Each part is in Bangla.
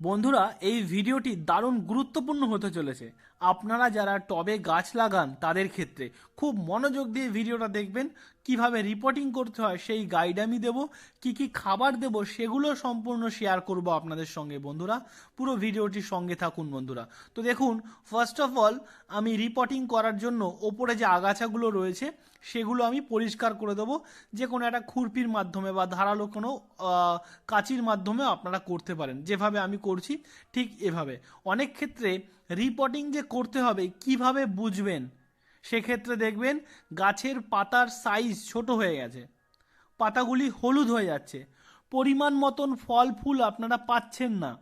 বন্ধুরা, এই ভিডিওটি দারুণ গুরুত্বপূর্ণ হতে চলেছে। আপনারা যারা টবে গাছ লাগান, তাদের ক্ষেত্রে খুব মনোযোগ দিয়ে ভিডিওটা দেখবেন, কীভাবে রিপোর্টিং করতে হয় সেই গাইড আমি দেবো, কি কি খাবার দেব সেগুলো সম্পূর্ণ শেয়ার করব আপনাদের সঙ্গে বন্ধুরা। পুরো ভিডিওটির সঙ্গে থাকুন বন্ধুরা। তো দেখুন ফার্স্ট অফ অল আমি রিপোর্টিং করার জন্য ওপরে যে আগাছাগুলো রয়েছে সেগুলো আমি পরিষ্কার করে দেবো। যে কোনো একটা খুরপির মাধ্যমে বা ধারালো কোনো কাঁচির মাধ্যমে আপনারা করতে পারেন। যেভাবে আমি করছি, ঠিক এভাবে। অনেক ক্ষেত্রে রিপোর্টিং যে করতে হবে, কীভাবে বুঝবেন? সেক্ষেত্রে দেখবেন গাছের পাতার সাইজ ছোট হয়ে গেছে। পাতাগুলি হলুদ হয়ে যাচ্ছে। পরিমাণ মতন ফল ফুল আপনারা পাচ্ছেন না।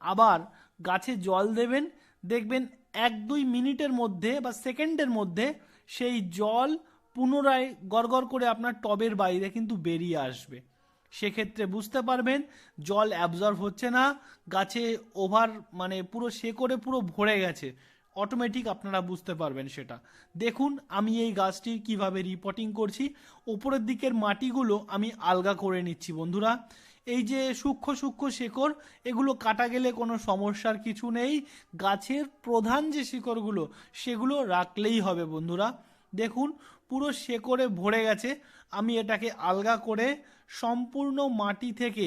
আবার গাছে জল দেবেন, দেখবেন এক দুই মিনিটের মধ্যে বা সেকেন্ডের মধ্যে সেই জল পুনরায় গড়গড় করে আপনার টবের বাইরে কিন্তু বেরিয়ে আসবে। সেক্ষেত্রে বুঝতে পারবেন, জল অ্যাবজর্ব হচ্ছে না, গাছে ওভার মানে পুরো শেকড়ে পুরো ভরে গেছে। অটোমেটিক আপনারা বুঝতে পারবেন সেটা। দেখুন, আমি এই গাছটির কীভাবে রিপোর্টিং করছি। ওপরের দিকের মাটিগুলো আমি আলগা করে নিচ্ছি বন্ধুরা। এই যে সূক্ষ্ম সূক্ষ্ম শেকড়, এগুলো কাটা গেলে কোনো সমস্যার কিছু নেই। গাছের প্রধান যে শিকড়গুলো, সেগুলো রাখলেই হবে বন্ধুরা। দেখুন পুরো শেকড়ে ভরে গেছে। আমি এটাকে আলগা করে সম্পূর্ণ মাটি থেকে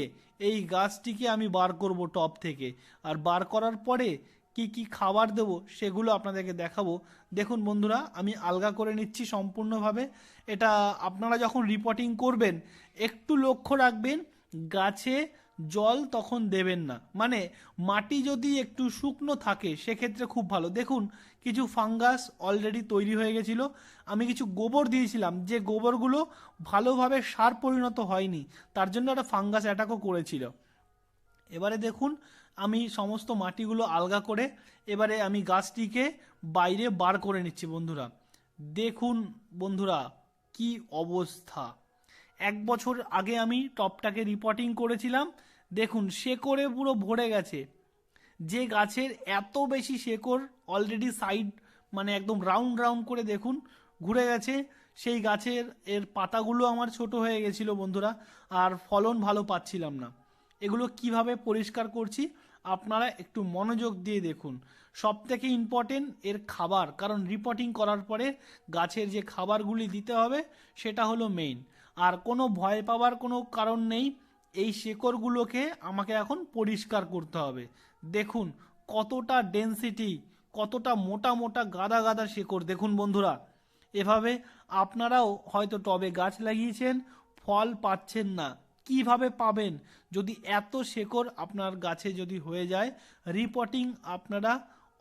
এই গাছটিকে আমি বার করব টপ থেকে। আর বার করার পরে কি কি খাবার দেব সেগুলো আপনাদেরকে দেখাবো। দেখুন বন্ধুরা, আমি আলগা করে নিচ্ছি সম্পূর্ণভাবে। এটা আপনারা যখন রিপোর্টিং করবেন, একটু লক্ষ্য রাখবেন, গাছে জল তখন দেবেন না। মানে মাটি যদি একটু শুকনো থাকে, সেক্ষেত্রে খুব ভালো। দেখুন, কিছু ফাঙ্গাস অলরেডি তৈরি হয়ে গেছিল। আমি কিছু গোবর দিয়েছিলাম, যে গোবরগুলো ভালোভাবে সার পরিণত হয়নি। তার জন্য একটা ফাঙ্গাস অ্যাটাকও করেছিল। এবারে দেখুন, আমি সমস্ত মাটিগুলো আলগা করে এবারে আমি গাছটিকে বাইরে বার করে নিচ্ছি বন্ধুরা। দেখুন বন্ধুরা, কি অবস্থা। এক বছর আগে আমি টপটাকে রিপোর্টিং করেছিলাম দেখুন, শেকড়ে পুরো ভরে গেছে। যে গাছের এত বেশি শেকড় অলরেডি সাইড মানে একদম রাউন্ড রাউন্ড করে দেখুন, ঘুরে গেছে। সেই গাছের, এর পাতাগুলো আমার ছোট হয়ে গেছিল বন্ধুরা, আর ফলন ভালো পাচ্ছিলাম না। এগুলো কীভাবে পরিষ্কার করছি, আপনারা একটু মনোযোগ দিয়ে দেখুন। সব থেকে ইম্পর্টেন্ট এর খাবার, কারণ রিপোর্টিং করার পরে গাছের যে খাবারগুলি দিতে হবে, সেটা হলো মেইন আর কোনো ভয় পাওয়ার কোনো কারণ নেই এই শেকড়গুলোকে আমাকে এখন পরিষ্কার করতে হবে। দেখুন কতটা ডেনসিটি কতটা মোটা মোটা গাদা গাদা শেকড়। দেখুন বন্ধুরা, এভাবে আপনারাও হয়তো টবে গাছ লাগিয়েছেন, ফল পাচ্ছেন না। কীভাবে পাবেন? যদি এত শেকড় আপনার গাছে যদি হয়ে যায় রিপোর্টিং আপনারা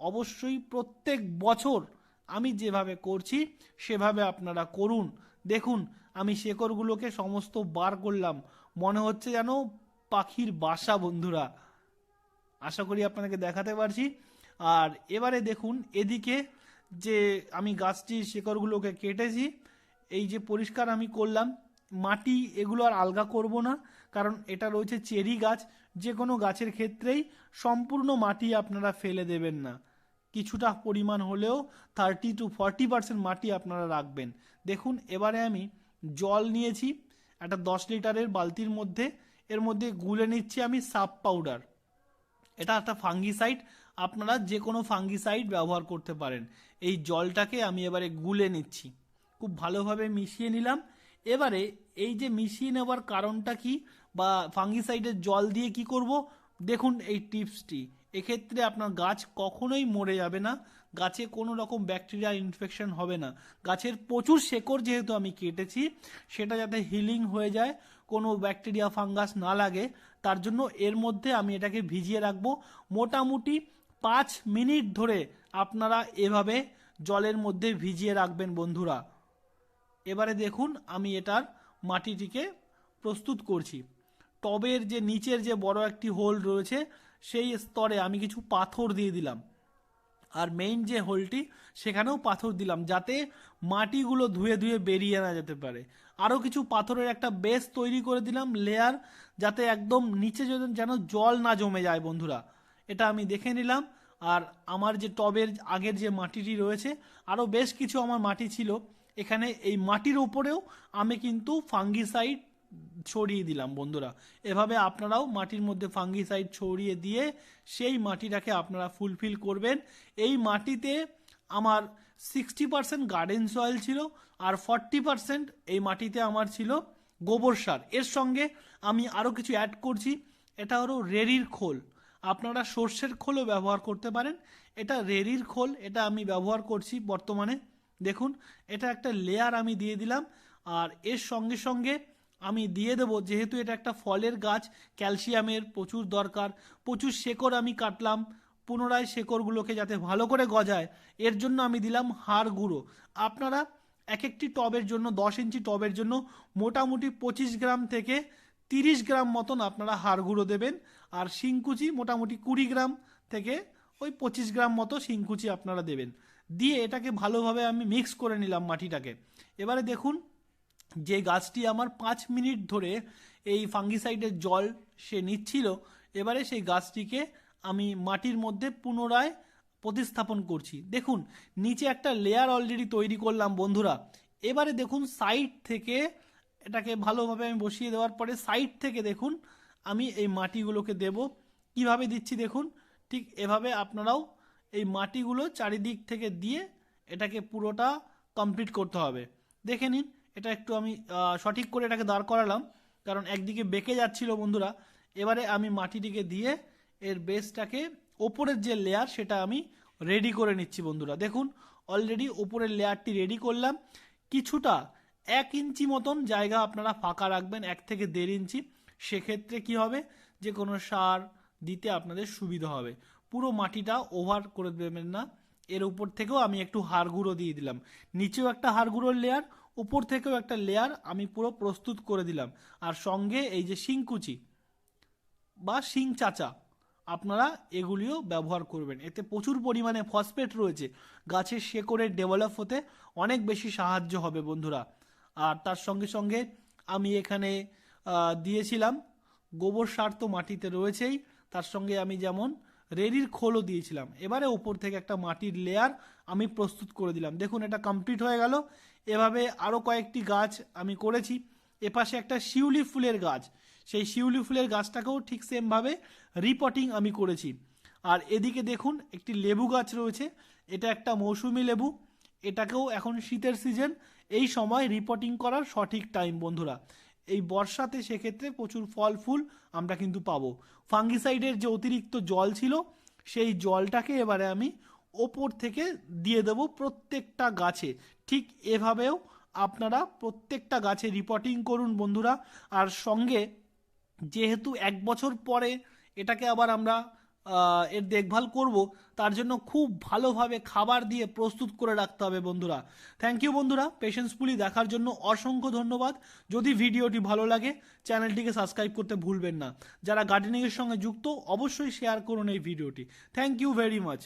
অবশ্যই প্রত্যেক বছর আমি যেভাবে করছি, সেভাবে আপনারা করুন। দেখুন, আমি শেকড়গুলোকে সমস্ত বার করলাম। মনে হচ্ছে যেন পাখির বাসা, বন্ধুরা। আশা করি আপনাদেরকে দেখাতে পারছি। আর এবারে দেখুন, এদিকে যে আমি গাছটির শেকড়গুলোকে কেটেছি, এই যে পরিষ্কার আমি করলাম, মাটি এগুলো আর আলগা করব না, কারণ এটা রয়েছে চেরি গাছ। যে কোনো গাছের ক্ষেত্রেই সম্পূর্ণ মাটি আপনারা ফেলে দেবেন না। কিছুটা পরিমাণ হলেও থার্টি টু ফর্টি পার্সেন্ট মাটি আপনারা রাখবেন। দেখুন, এবারে আমি জল নিয়েছি। একটা দশ লিটারের বালতির মধ্যে, এর মধ্যে গুলে নিচ্ছি আমি সাপ পাউডার। এটা একটা ফাঙ্গিসাইড, আপনারা যে কোনো ফাঙ্গিসাইড ব্যবহার করতে পারেন। এই জলটাকে আমি এবারে গুলে নিচ্ছি। খুব ভালোভাবে মিশিয়ে নিলাম। এবারে এই যে মিশিয়ে নেওয়ার কারণটা কি বা ফাঙ্গিসাইডের জল দিয়ে কি করব? দেখুন এই টিপসটি। এক্ষেত্রে আপনার গাছ কখনোই মরে যাবে না। গাছে কোনো রকম ব্যাকটেরিয়া ইনফেকশন হবে না। গাছের প্রচুর শেকড় যেহেতু আমি কেটেছি, সেটা যাতে হিলিং হয়ে যায়, কোনো ব্যাকটেরিয়া ফাঙ্গাস না লাগে, তার জন্য এর মধ্যে আমি এটাকে ভিজিয়ে রাখব। মোটামুটি পাঁচ মিনিট ধরে আপনারা এভাবে জলের মধ্যে ভিজিয়ে রাখবেন বন্ধুরা। এবারে দেখুন আমি এটার মাটিটিকে প্রস্তুত করছি। টবের যে নিচের যে বড় একটি হোল রয়েছে, সেই স্তরে আমি কিছু পাথর দিয়ে দিলাম। আর মেইন যে হোলটি সেখানেও পাথর দিলাম যাতে মাটিগুলো ধুয়ে ধুয়ে বেরিয়ে না যেতে পারে। আরও কিছু পাথরের একটা বেস তৈরি করে দিলাম লেয়ার যাতে একদম নিচে যেন জল না জমে যায় বন্ধুরা। এটা আমি দেখে নিলাম। আর আমার যে টবের আগের যে মাটিটি রয়েছে, আরও বেশ কিছু আমার মাটি ছিল। এখানে এই মাটির ওপরেও আমি কিন্তু ফাঙ্গিসাইড ছড়িয়ে দিলাম বন্ধুরা। এভাবে আপনারাও মাটির মধ্যে ফাঙ্গিসাইড ছড়িয়ে দিয়ে সেই মাটিটাকে আপনারা ফুলফিল করবেন। এই মাটিতে আমার সিক্সটি পার্সেন্ট গার্ডেন সয়েল ছিল আর ফর্টি পার্সেন্ট এই মাটিতে আমার ছিল গোবর সার। এর সঙ্গে আমি আরও কিছু অ্যাড করছি, এটা হলো রেড়ির খোল। আপনারা সর্ষের খোলও ব্যবহার করতে পারেন। এটা রেড়ির খোল, এটা আমি ব্যবহার করছি বর্তমানে। দেখুন, এটা একটা লেয়ার আমি দিয়ে দিলাম। আর এর সঙ্গে সঙ্গে আমি দিয়ে দেবো, যেহেতু এটা একটা ফলের গাছ, ক্যালসিয়ামের প্রচুর দরকার। প্রচুর শেকড় আমি কাটলাম, পুনরায় শেকড়গুলোকে যাতে ভালো করে গজায়, এর জন্য আমি দিলাম হাড় গুঁড়ো। আপনারা এক একটি টবের জন্য, দশ ইঞ্চি টবের জন্য মোটামুটি পঁচিশ গ্রাম থেকে তিরিশ গ্রাম মতন আপনারা হাড় গুঁড়ো দেবেন। আর শিংকুচি মোটামুটি কুড়ি গ্রাম থেকে ওই পঁচিশ গ্রাম মতো শিংকুচি আপনারা দেবেন। দিয়ে এটাকে ভালোভাবে আমি মিক্স করে নিলাম মাটিটাকে। এবারে দেখুন যে গাছটি আমার পাঁচ মিনিট ধরে এই ফাঙ্গিসাইডের জল সে নিচ্ছিল, এবারে সেই গাছটিকে আমি মাটির মধ্যে পুনরায় প্রতিস্থাপন করছি। দেখুন, নিচে একটা লেয়ার অলরেডি তৈরি করলাম বন্ধুরা। এবারে দেখুন সাইড থেকে এটাকে ভালোভাবে আমি বসিয়ে দেওয়ার পরে সাইড থেকে দেখুন, আমি এই মাটিগুলোকে দেব। কীভাবে দিচ্ছি দেখুন, ঠিক এভাবে আপনারাও এই মাটিগুলো চারিদিক থেকে দিয়ে এটাকে পুরোটা কমপ্লিট করতে হবে। দেখে নিন এটা একটু আমি সঠিক করে এটাকে দাঁড় করালাম, কারণ একদিকে বেঁকে যাচ্ছিল বন্ধুরা, এবারে আমি মাটিটিকে দিয়ে এর বেসটাকে ওপরের যে লেয়ার সেটা আমি রেডি করে নিচ্ছি বন্ধুরা। দেখুন অলরেডি ওপরের লেয়ারটি রেডি করলাম। কিছুটা এক ইঞ্চি মতন জায়গা আপনারা ফাঁকা রাখবেন, এক থেকে দেড় ইঞ্চি। সেক্ষেত্রে কি হবে? যে কোনো সার দিতে আপনাদের সুবিধা হবে। পুরো মাটিটা ওভার করে দেবেন না। এর উপর থেকেও আমি একটু হাড় গুঁড়ো দিয়ে দিলাম। নিচেও একটা হাড় গুঁড়োর লেয়ার উপর থেকেও একটা লেয়ার আমি পুরো প্রস্তুত করে দিলাম। আর সঙ্গে এই যে শিংকুচি বা শিং চাচা, আপনারা এগুলিও ব্যবহার করবেন। এতে প্রচুর পরিমাণে ফসফেট রয়েছে। গাছের শেকড়ের ডেভেলপ হতে অনেক বেশি সাহায্য হবে বন্ধুরা। আর তার সঙ্গে সঙ্গে আমি এখানে দিয়েছিলাম, গোবর সার তো মাটিতে রয়েছেই। তার সঙ্গে আমি যেমন রেডির খোলও দিয়েছিলাম। এবারে উপর থেকে একটা মাটির লেয়ার আমি প্রস্তুত করে দিলাম। দেখুন, এটা কমপ্লিট হয়ে গেল। এভাবে আরও কয়েকটি গাছ আমি করেছি। এপাশে একটা শিউলি ফুলের গাছ। সেই শিউলি ফুলের গাছটাকেও ঠিক সেমভাবে রিপটিং আমি করেছি। আর এদিকে দেখুন, একটি লেবু গাছ রয়েছে। এটা একটা মৌসুমি লেবু। এটাকেও এখন শীতের সিজন এই সময় রিপোর্টিং করার সঠিক টাইম বন্ধুরা। এই বর্ষাতে সেক্ষেত্রে প্রচুর ফল ফুল আমরা কিন্তু পাবো। ফাঙ্গিসাইডের যে অতিরিক্ত জল ছিল, সেই জলটাকে এবারে আমি ওপর থেকে দিয়ে দেব প্রত্যেকটা গাছে। ঠিক এভাবেও আপনারা প্রত্যেকটা গাছে রিপোর্টিং করুন বন্ধুরা। আর সঙ্গে যেহেতু এক বছর পরে এটাকে আবার আমরা এর দেখভাল করব, তার জন্য খুব ভালোভাবে খাবার দিয়ে প্রস্তুত করে রাখতে হবে বন্ধুরা। থ্যাংক ইউ বন্ধুরা পেশেন্সফুলি দেখার জন্য অসংখ্য ধন্যবাদ। যদি ভিডিওটি ভালো লাগে, চ্যানেলটিকে সাবস্ক্রাইব করতে ভুলবেন না। যারা গার্ডেনিংয়ের সঙ্গে যুক্ত, অবশ্যই শেয়ার করুন এই ভিডিওটি। Thank you very much